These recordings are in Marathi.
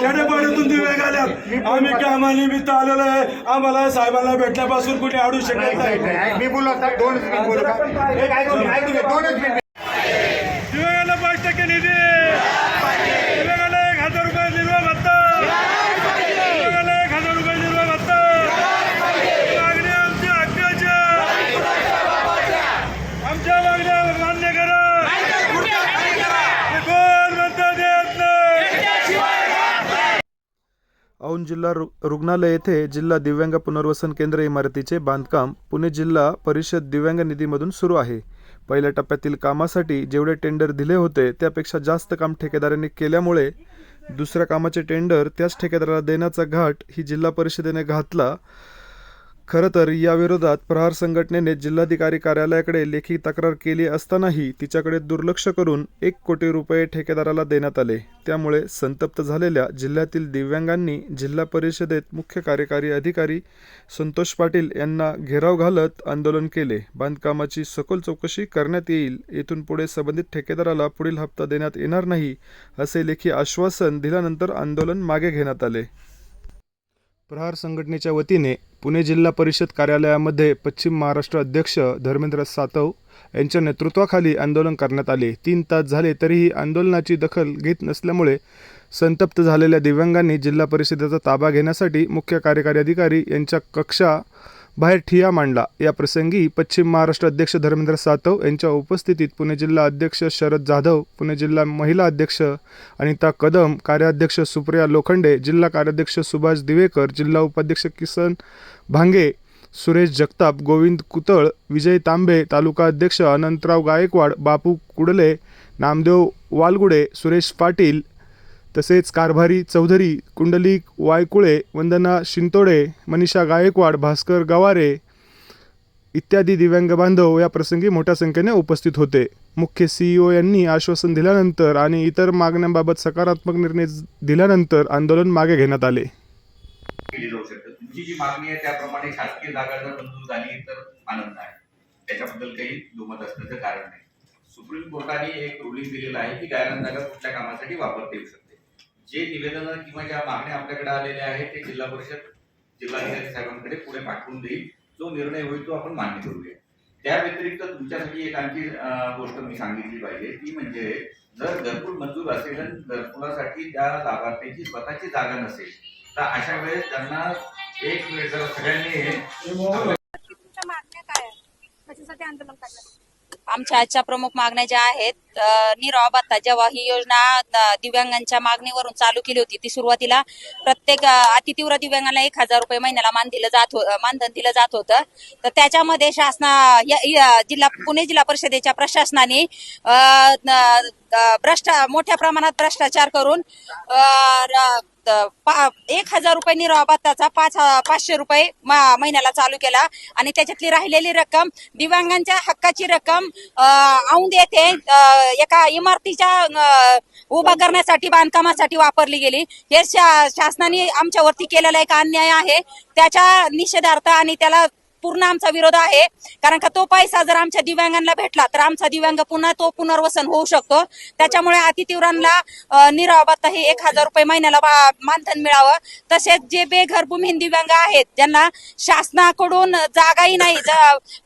खेड्यापाड्यातून दिवे घाल्यात आम्ही कामानिमित्त आलेलो आहे. आम्हाला साहेबांना भेटल्यापासून कुठे अडू शकत नाही मी बोललो आता दोनच मिनिट बोलू का? एक ऐकून घ्या, ऐकून घ्या, दोनच मिनिट दिवेगाला पाच टक्के निधी दिवेगाला एक हजार रुपये निर्वाह भत्ता दिवेगाला एक हजार रुपये निर्वाह भत्ता मागण्या आमच्या हक्काच्या आमच्या मागण्या मान्य करा हे कोण म्हणतं देत नाही औंध जिल्हा रु रुग्णालय येथे जिल्हा दिव्यांग पुनर्वसन केंद्र इमारतीचे बांधकाम पुणे जिल्हा परिषद दिव्यांग निधीमधून सुरू आहे. पहिल्या टप्प्यातील कामासाठी जेवढे टेंडर दिले होते त्यापेक्षा जास्त काम ठेकेदारांनी केल्यामुळे दुसऱ्या कामाचे टेंडर त्याच ठेकेदाराला देण्याचा घाट ही जिल्हा परिषदेने घातला. खरं तर याविरोधात प्रहार संघटनेने जिल्हाधिकारी कार्यालयाकडे लेखी तक्रार केली असतानाही तिच्याकडे दुर्लक्ष करून एक कोटी रुपये ठेकेदाराला देण्यात आले. त्यामुळे संतप्त झालेल्या जिल्ह्यातील दिव्यांगांनी जिल्हा परिषदेत मुख्य कार्यकारी अधिकारी संतोष पाटील यांना घेराव घालत आंदोलन केले. बांधकामाची सखोल चौकशी करण्यात येईल येथून पुढे संबंधित ठेकेदाराला पुढील हप्ता देण्यात येणार नाही असे लेखी आश्वासन दिल्यानंतर आंदोलन मागे घेण्यात आले. प्रहार संघटनेच्या वतीने पुणे जिल्हा परिषद कार्यालयामध्ये पश्चिम महाराष्ट्र अध्यक्ष धर्मेंद्र सातव यांच्या नेतृत्वाखाली आंदोलन करण्यात आले. तीन तास झाले तरीही आंदोलनाची दखल घेत नसल्यामुळे संतप्त झालेल्या दिव्यांगांनी जिल्हा परिषदेचा ताबा घेण्यासाठी मुख्य कार्यकारी अधिकारी यांच्या कक्षा बाहेर ठिया मांडला. या प्रसंगी पश्चिम महाराष्ट्र अध्यक्ष धर्मेंद्र सातव यांच्या उपस्थितीत पुणे जिल्हा अध्यक्ष शरद जाधव पुणे जिल्हा महिला अध्यक्ष अनिता कदम कार्याध्यक्ष सुप्रिया लोखंडे जिल्हा कार्याध्यक्ष सुभाष दिवेकर जिल्हा उपाध्यक्ष किसन भांगे सुरेश जगताप गोविंद कुतळ विजय तांबे तालुका अध्यक्ष अनंतराव गायकवाड बापू कुडले नामदेव वालगुडे सुरेश पाटील तसेच कारभारी चौधरी कुंडलिक वायकुळे वंदना शिंतोडे मनीषा गायकवाड भास्कर गवारे इत्यादी दिव्यांग बांधव या प्रसंगी मोठ्या संख्येने उपस्थित होते. मुख्य सीईओ यांनी आश्वासन दिल्यानंतर आणि इतर मागण्यांबाबत सकारात्मक निर्णय दिल्यानंतर आंदोलन मागे घेण्यात आले. केली जाऊ शकते तुमची जी मागणी आहे त्याप्रमाणे शासकीय जागा जर मंजूर झाली तर आनंद आहे. त्याच्याबद्दल काही दुमत असण्याचं कारण नाही. सुप्रीम कोर्टाने एक रुलिंग दिलेलं आहे की गायरान जागा कुठल्या कामासाठी वापरता येऊ शकते? जे निवेदन किंवा ज्या मागण्या आपल्याकडे आलेल्या आहेत ते जिल्हा परिषद जिल्हाधिकारी साहेबांकडे पुढे पाठवून देईल. जो निर्णय होईल तो आपण मान्य करूया. त्या व्यतिरिक्त तुमच्यासाठी एक आणखी गोष्ट मी सांगितली पाहिजे. ती म्हणजे जर घरकुल मंजूर असेल आणि घरकुलासाठी त्या लाभार्थ्यांची स्वतःची जागा नसेल तर अशा वेळेस त्यांना एक वेळ जर सगळ्यांनी तुमच्या मागण्या काय आहेत? त्याच्यासाठी आंदोलन करणार? आमच्या आजच्या प्रमुख मागण्या ज्या आहेत निराव भत्ता जेव्हा ही योजना दिव्यांगांच्या मागणीवरून चालू केली होती ती सुरुवातीला प्रत्येक अतितीव्र दिव्यांगांना एक हजार रुपये महिन्याला मान दिलं जात हो- मानधन दिलं जात होतं. तर त्याच्यामध्ये शासना या- या जिल्हा पुणे जिल्हा परिषदेच्या प्रशासनाने भ्रष्टा मोठ्या प्रमाणात भ्रष्टाचार करून पा- एक हजार रुपये निर्वाह भत्ताचा पाच पाचशे रुपये महिन्याला चालू केला. आणि त्याच्यातली राहिलेली रक्कम दिव्यांगांच्या हक्काची रक्कम औंद येथे एका इमारतीच्या उभा करण्यासाठी बांधकामासाठी वापरली गेली. हे शा- शासनाने आमच्यावरती केलेला एक अन्याय आहे. त्याच्या निषेधार्थ आणि त्याला पूर्ण आमचा विरोध आहे. कारण का तो पैसा जर आमच्या दिव्यांगांना भेटला तर आमचा दिव्यांग पुन्हा तो पुनर्वसन होऊ शकतो. त्याच्यामुळे अतितीव्रांना निराबात हे एक हजार रुपये महिन्याला मानधन मिळावं. तसेच जे बेघर भूमिहीन दिव्यांग आहेत ज्यांना शासनाकडून जागाही नाही.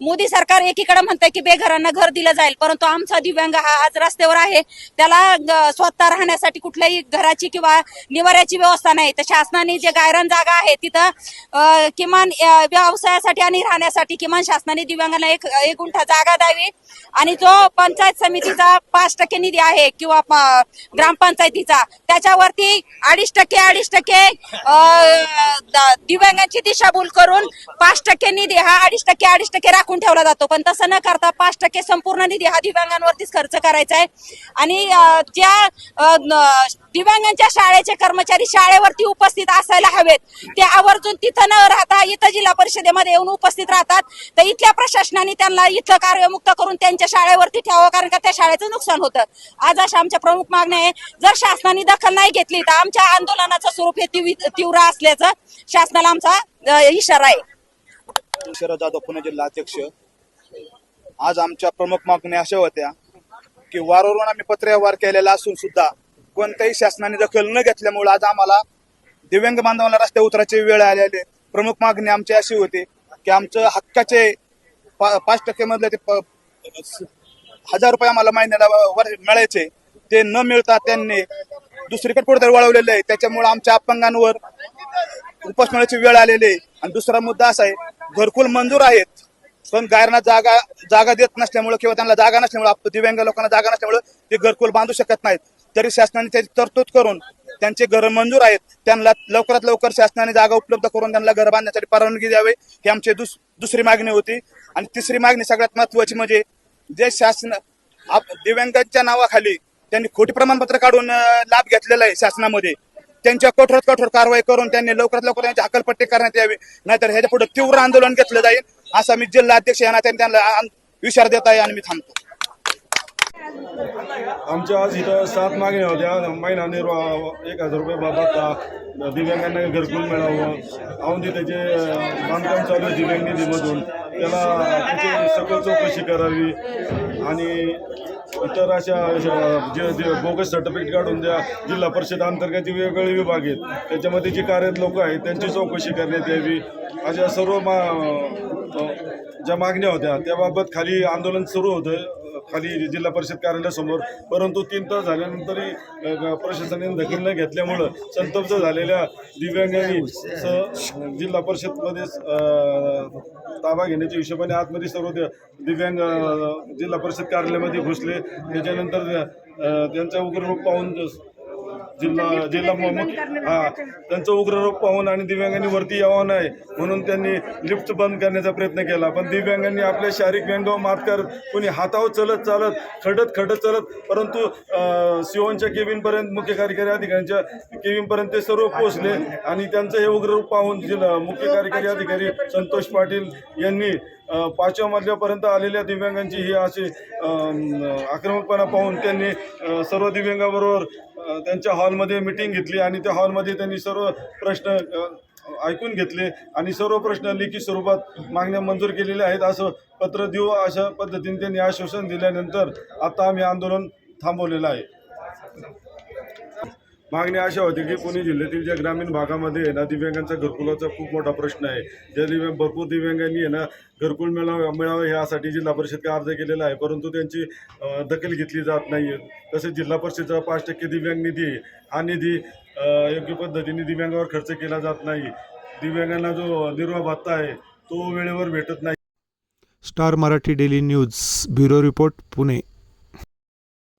मोदी सरकार एकीकडे म्हणतंय की बेघरांना घर दिलं जाईल परंतु आमचा दिव्यांग हा आज रस्त्यावर आहे. त्याला स्वतः राहण्यासाठी कुठल्याही घराची किंवा निवाऱ्याची व्यवस्था नाही. तर शासनाने जे गायरान जागा आहे तिथं किमान व्यवसायासाठी आणि राहण्यासाठी किमान शासनाने दिव्यांगांना एक एक गुंठा जागा द्यावी. आणि जो पंचायत समितीचा पाच टक्के निधी आहे किंवा ग्रामपंचायतीचा त्याच्यावरती अडीच टक्के अडीच टक्के दिव्यांगांची दिशाभूल करून पाच टक्के निधी हा अडीच टक्के अडीच टक्के राखून ठेवला जातो. पण तसं न करता पाच टक्के संपूर्ण निधी हा दिव्यांगांवरतीच खर्च करायचा आहे. आणि ज्या दिव्यांगांच्या शाळेचे कर्मचारी शाळेवरती उपस्थित असायला हवेत. ते आवर्जून तिथं न राहता इथं जिल्हा परिषदेमध्ये येऊन उपस्थित राहतात. तर इथल्या प्रशासनाने त्यांना इथं कार्यमुक्त करून त्यांच्या शाळेवरती ठेवावं कारण का त्या शाळेचं नुकसान होतं. आज अशा आमच्या प्रमुख मागण्या आहे जर शासनाने दखल नाही घेतली तर आमच्या आंदोलनाचं स्वरूप हे तीव्र तीव्र असल्याचं शासनाला आमचा इशारा आहे. शरद जाधव पुणे जिल्हा अध्यक्ष. आज आमच्या प्रमुख मागण्या अशा होत्या की वारंवार आम्ही पत्रव्यवहार केलेला असून सुद्धा कोणत्याही शासनाने दखल न घेतल्यामुळे आज आम्हाला दिव्यांग बांधवांना रस्ते उतरायची वेळ आलेली प्रमुख मागणी आमची अशी होती की आमचं हक्काचे पाच टक्के मधले ते हजार रुपये आम्हाला महिन्याला वर मिळायचे. ते न मिळता त्यांनी दुसरीकडे कुठेतरी वळवलेले आहे. त्याच्यामुळे आमच्या अपंगांवर उपोषणाची वेळ आलेली आहे. आणि दुसरा मुद्दा असा आहे घरकुल मंजूर आहेत पण गायरांना जागा जागा देत नसल्यामुळे किंवा त्यांना जागा नसल्यामुळे दिव्यांग लोकांना जागा नसल्यामुळे ते घरकुल बांधू शकत नाहीत. तरी शासनाने त्याची तरतूद करून त्यांचे घर मंजूर आहेत. त्यांना लवकरात लवकर शासनाने जागा उपलब्ध करून त्यांना घर बांधण्यासाठी परवानगी द्यावी ही आमची दुस दुसरी मागणी होती. आणि तिसरी मागणी सगळ्यात महत्वाची म्हणजे जे शासन आप- दिव्यांगांच्या नावाखाली त्यांनी खोटी प्रमाणपत्र काढून लाभ घेतलेला आहे शासनामध्ये. त्यांच्या कठोरात कठोर कारवाई करून त्यांनी लवकरात लवकर त्यांची हकलपट्टी करण्यात यावी. नाहीतर ह्याच्या पुढे तीव्र आंदोलन घेतलं जाईल असा मी जिल्हा अध्यक्ष यांना त्यांनी त्यांना विचार देत आहे आणि मी थांबतो. आमच्या आज इथं सात मागण्या होत्या. महिना निर्वाह एक हजार रुपये बाबत दिव्यांगांना घरकुल मिळावं. औंधी त्याचे बांधकाम चालू आहे दिव्यांग निधीमधून त्याला त्याची सखोल चौकशी करावी. आणि इतर अशा जे जे बोगस सर्टिफिकेट काढून द्या जिल्हा परिषद अंतर्गत वेगवेगळे विभाग आहेत त्याच्यामध्ये जे कार्यरत लोक आहेत त्यांची चौकशी करण्यात यावी. अशा सर्व मा ज्या मागण्या होत्या त्याबाबत खाली आंदोलन सुरू होतं. खाली जिल्हा परिषद कार्यालयासमोर परंतु तीन तास झाल्यानंतरही प्रशासनाने दखल न घेतल्यामुळं संतप्त झालेल्या दिव्यांगांनी जिल्हा परिषदमध्ये ताबा घेण्याच्या हिशोबाने आतमध्ये सर्व दिव्यांग जिल्हा परिषद कार्यालयामध्ये घुसले. त्याच्यानंतर त्यांचा उग्ररूप पाहून जिल्हा जिल्हा मुख्य हा त्यांचं उग्ररूप पाहून आणि दिव्यांगांनी वरती यावं नाही म्हणून त्यांनी लिफ्ट बंद करण्याचा प्रयत्न केला. पण दिव्यांगांनी आपल्या शारीरिक व्यंगावर मात करत कोणी हातावर चलत चालत खडत खडत चालत परंतु सिओनच्या केबिनपर्यंत मुख्य कार्यकारी अधिकाऱ्यांच्या केबिनपर्यंत ते सर्व पोहोचले आणि त्यांचं हे उग्ररूप पाहून जिल्हा मुख्य कार्यकारी अधिकारी संतोष पाटील यांनी पाचव्या मजल्यापर्यंत आलेल्या दिव्यांगांची ही अशी आक्रमकपणा पाहून त्यांनी सर्व दिव्यांगाबरोबर त्यांच्या हॉलमध्ये मिटिंग घेतली आणि त्या हॉलमध्ये त्यांनी सर्व प्रश्न ऐकून घेतले आणि सर्व प्रश्न लेखी स्वरूपात मागण्या मंजूर केलेल्या आहेत असं पत्र देऊ अशा पद्धतीने त्यांनी आश्वासन दिल्यानंतर आता आम्ही आंदोलन थांबवलेलं आहे. मागणी अशा होती की पुणे जिल्ह्यातील ज्या ग्रामीण भागामध्ये आहे ना दिव्यांगांचा घरकुलाचा खूप मोठा प्रश्न आहे. ज्या दिव्यांग भरपूर दिव्यांगांनी आहे ना घरकुल मिळावं मिळावं यासाठी जिल्हा परिषदकडे अर्ज केलेला आहे. परंतु त्यांची दखल घेतली जात नाही आहे. तसेच जिल्हा परिषदचा पाच टक्के दिव्यांग निधी हा निधी योग्य पद्धतीने दिव्यांगावर खर्च केला जात नाही. दिव्यांगांना जो निर्वाह भत्ता आहे तो वेळेवर भेटत नाही. Star Marathi daily news bureau report Pune.